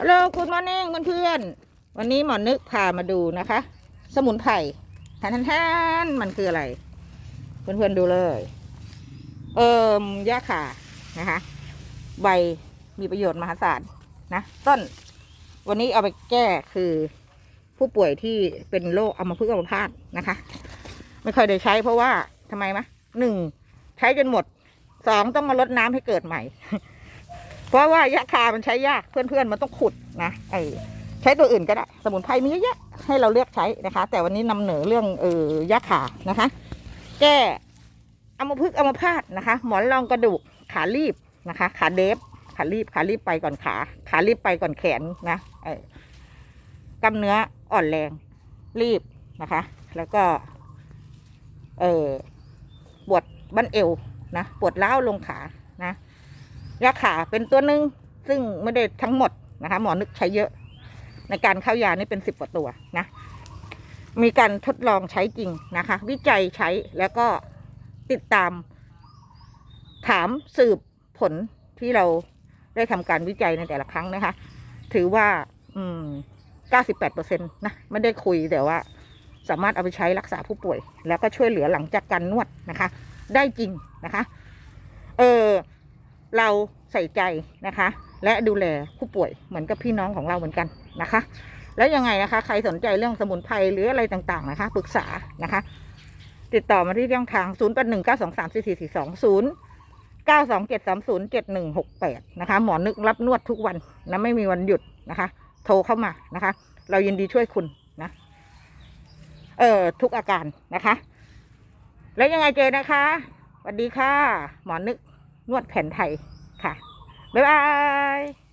ฮัลโหลคุณมอนิ่งเพื่อนๆวันนี้หมอนึกพามาดูนะคะ สมุนไพรแทนแทนมันคืออะไร เพื่อนๆดูเลย เอิมหญ้าขานะคะ ใบมีประโยชน์มหาศาลนะต้น วันนี้เอาไปแก้คือผู้ป่วยที่เป็นโรคอัมพฤกษ์อัมพาตนะคะ ไม่ค่อยได้ใช้เพราะว่าทำไมมะหนึ่งใช้จนหมดสองต้องมาลดน้ำให้เกิดใหม่ เพราะว่ายาคา มันใช้ยากเพื่อนๆมันต้องขุดนะไอใช้ตัวอื่นก็ได้ สมุนไพรมีเยอะแยะให้เราเลือกใช้นะคะ แต่วันนี้นำเหนือเรื่องเออยาขานะคะ แก้อัมพฤกอัมพาตนะคะ หมอนรองกระดูกขาลีบนะคะ ขาเดฟขาลีบขาลีบไปก่อนขา ขาลีบไปก่อนแขนนะเออกล้ามเนื้ออ่อนแรงรีบนะคะ แล้วก็ เออปวดบั้นเอวนะปวดเล้าลงขา ยาขาเป็นตัวหนึ่งซึ่งไม่ได้ทั้งหมดนะคะ หมอนึกใช้เยอะ ในการเข้ายานี่เป็นสิบกว่าตัวนะ มีการทดลองใช้จริงนะคะ วิจัยใช้แล้วก็ติดตาม ถามสืบผลที่เราได้ทำการวิจัยในแต่ละครั้งนะคะ ถือว่า อืม98เปอร์เซ็นต์นะ ไม่ได้คุยแต่ว่า สามารถเอาไปใช้รักษาผู้ป่วย แล้วก็ช่วยเหลือหลังจากการนวดนะคะ ได้จริงนะคะ เราใส่ใจนะคะ และดูแลผู้ป่วยเหมือนกับพี่น้องของเราเหมือนกันนะคะ แล้วยังไงนะคะ ใครสนใจเรื่องสมุนไพรหรืออะไรต่างๆนะคะปรึกษานะคะ ติดต่อมาที่ช่องทาง 0 8 1 9 2 3 4 4 4 2 0 9 2 7 3 0 7 1 6 8 นะคะ หมอนึกรับนวดทุกวันนะไม่มีวันหยุดนะคะ โทรเข้ามานะคะ เรายินดีช่วยคุณนะเอ่อทุกอาการนะคะ แล้วยังไงเจอนะคะสวัสดีค่ะ หมอนึก นวดแผนไทยค่ะ บ๊ายบาย